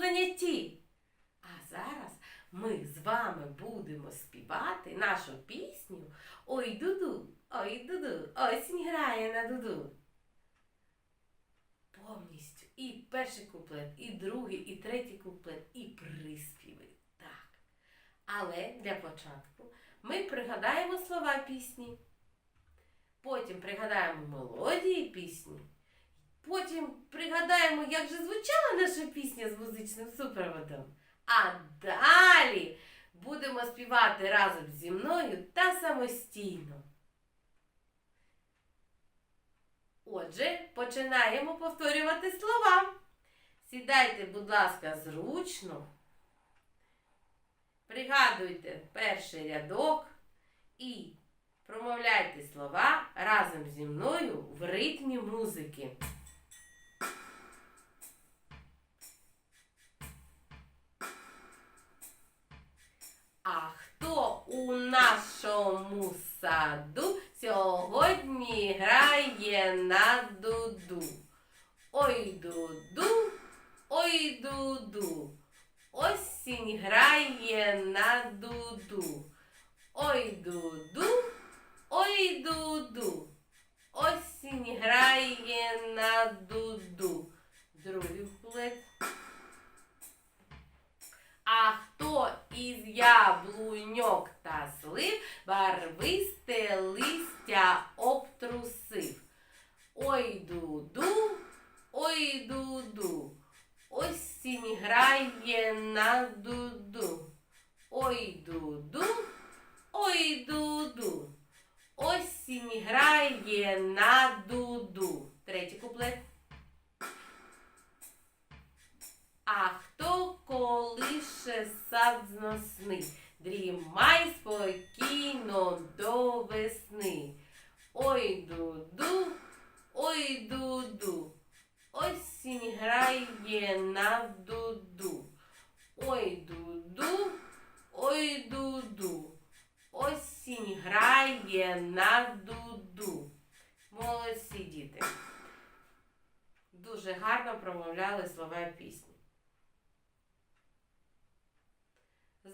занятті. А зараз ми з вами будемо співати нашу пісню Ой дуду, ой дуду, осінь грає на дуду. Повністю і перший куплет, і другий, і третій куплет, і приспіви. Так. Але для початку ми пригадаємо слова пісні. Потім пригадаємо мелодії пісні. Потім пригадаємо, як же звучала наша пісня з музичним супроводом. А далі будемо співати разом зі мною та самостійно. Отже, починаємо повторювати слова. Сідайте, будь ласка, зручно. Пригадуйте перший рядок і промовляйте слова разом зі мною в ритмі музики. У нашому саду сьогодні грає на дуду? Ой дуду, ой дуду, осінь грає на дуду. Ой дуду, ой дуду, осінь грає на дуду. Другий із яблуньок та слив барвисте листя обтрусив? Ой дуду, ой дуду, осінь грає на дуду. Ой дуду, ой дуду, осінь грає на дуду. Третій куплет. Колише сад зносний, дрімай спокійно до весни. Ой дуду, ой дуду, осінь грає на дуду. Ой дуду, ой дуду, осінь грає на дуду. Молодці діти. Дуже гарно промовляли слова пісні.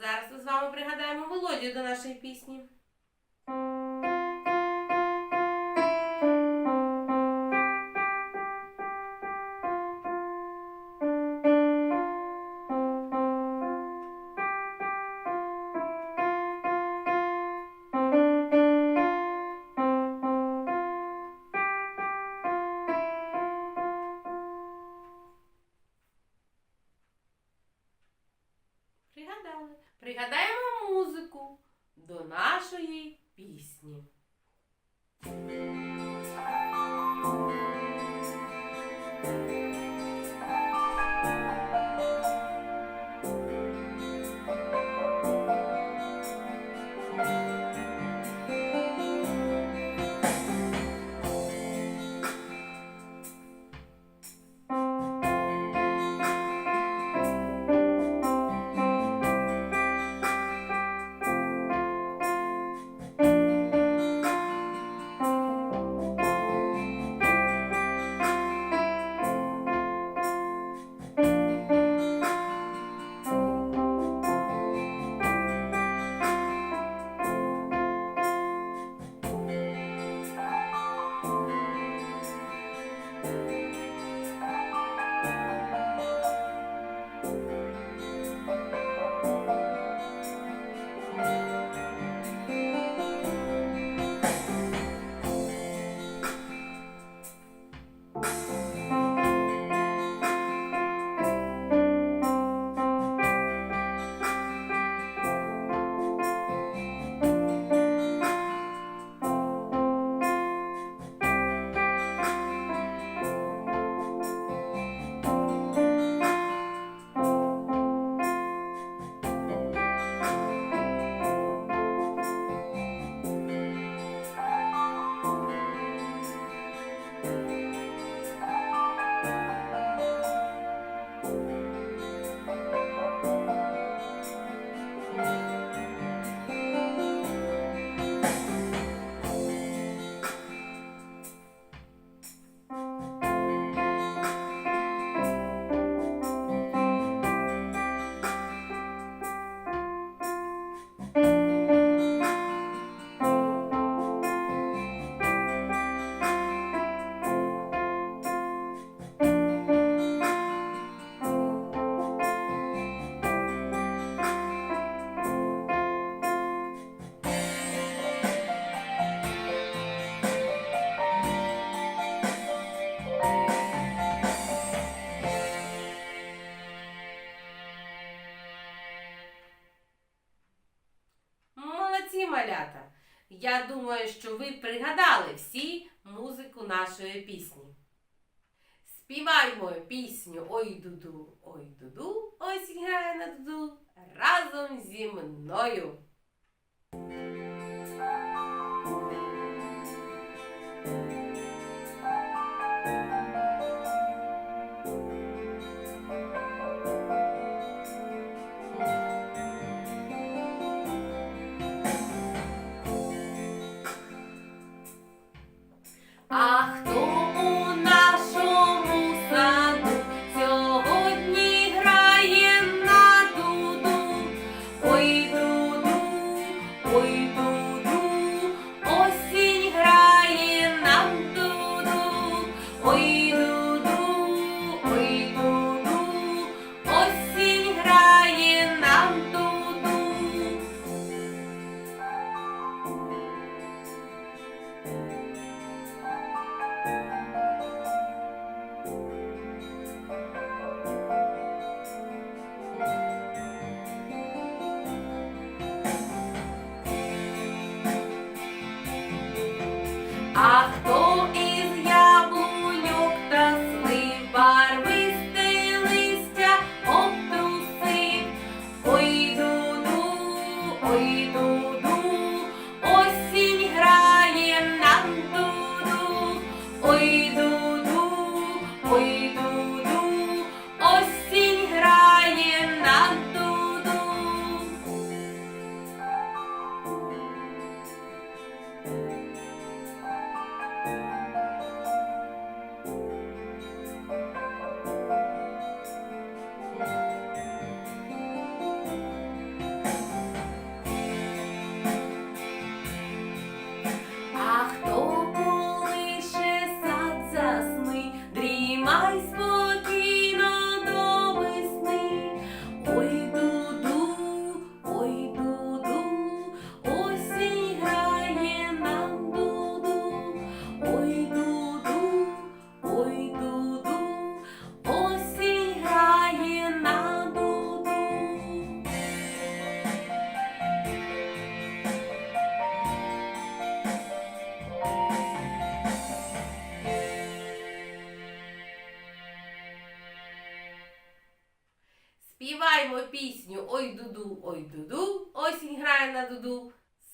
Зараз ми з вами пригадаємо мелодію до нашої пісні. Нашої Сподіваюся, що ви пригадали всі музику нашої пісні. Співаємо пісню Ой дуду, ой дуду, ось грає на дуду разом зі мною. a todos.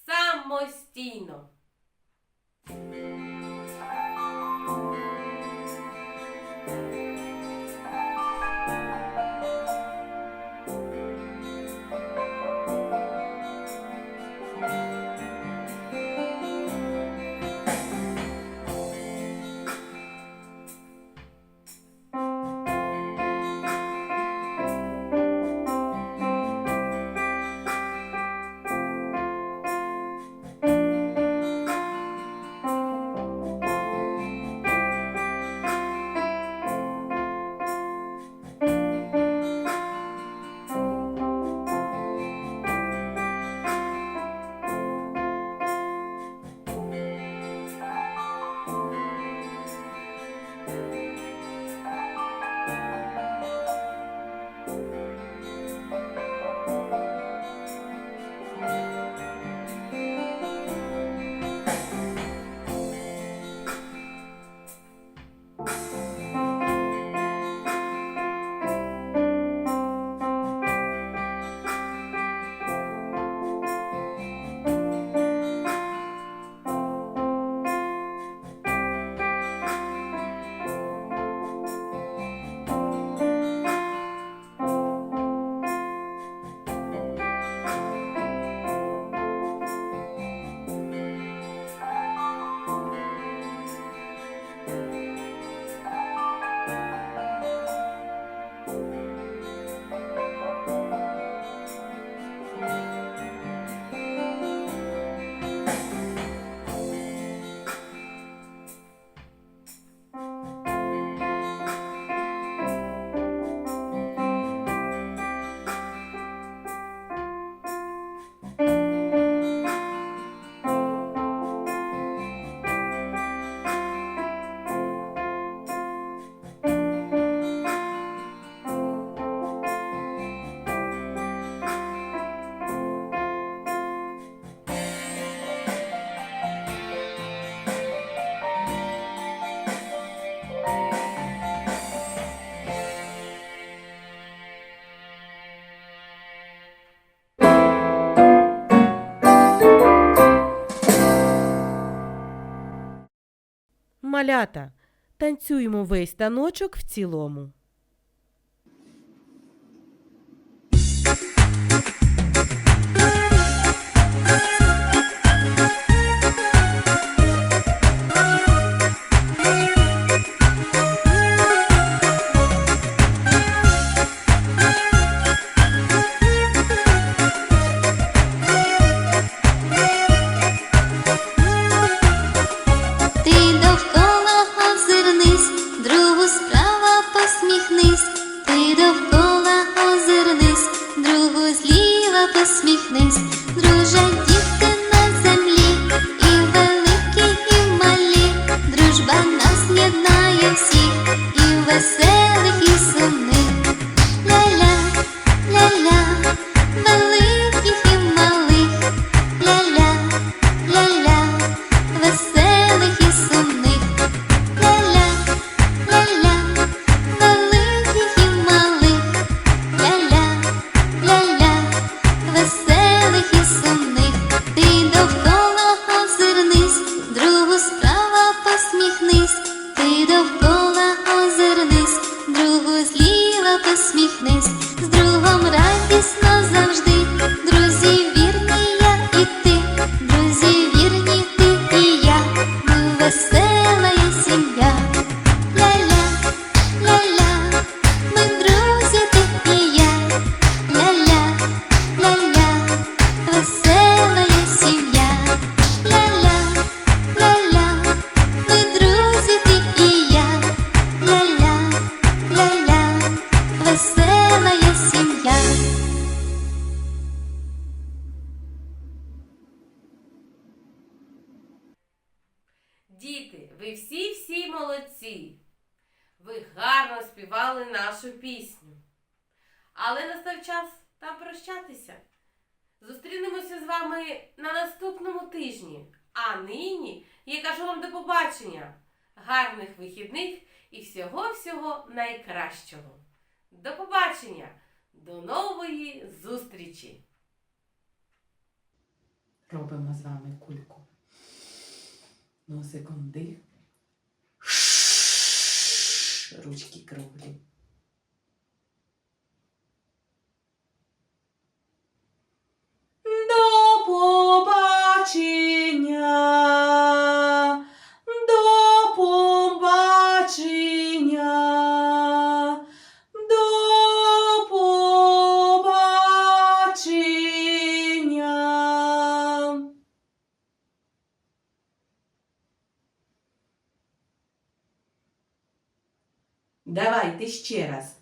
самостійно. Малята. Танцюємо весь таночок в цілому. Ви всі-всі молодці. Ви гарно співали нашу пісню. Але настав час там прощатися. Зустрінемося з вами на наступному тижні. А нині я кажу вам до побачення, гарних вихідних і всього-всього найкращого. До побачення! До нової зустрічі! Робимо з вами кульку. Носиком дих. Ручки круглі. До побачення. Давайте ще раз.